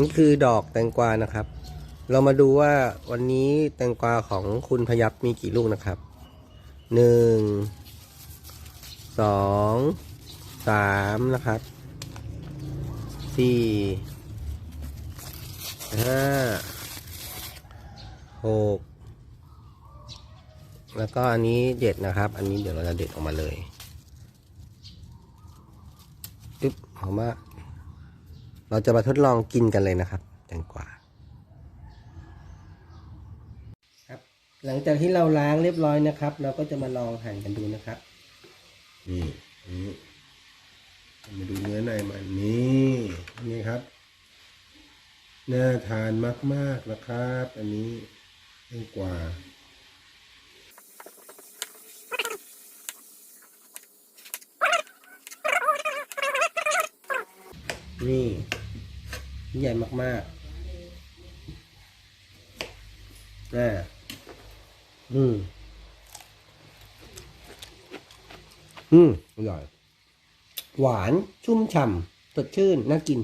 นี่คือดอกแตงกวานะครับ เรามาดูว่าวันนี้แตงกวาของคุณพยับมีกี่ลูกนะครับหนึ่งสองสามนะครับสี่ห้าหกแล้วก็อันนี้เด็ดนะครับ อันนี้เดี๋ยวเราจะเด็ดออกมาเลยปึ๊บหอมมา เราจะมาทดลองกินกันเลยนะครับแตงกวาครับ หลังจากที่เราล้างเรียบร้อยนะครับ เราก็จะมาลองหั่นกันดูนะครับ นี่นี่มาดูเนื้อในมันนี่นี่ครับน่าทานมากๆนะครับ อันนี้แตงกวานี่ ใหญ่มากๆน่าอืม อืม อร่อย หวาน ชุ่มฉ่ำสดชื่น น่ากิน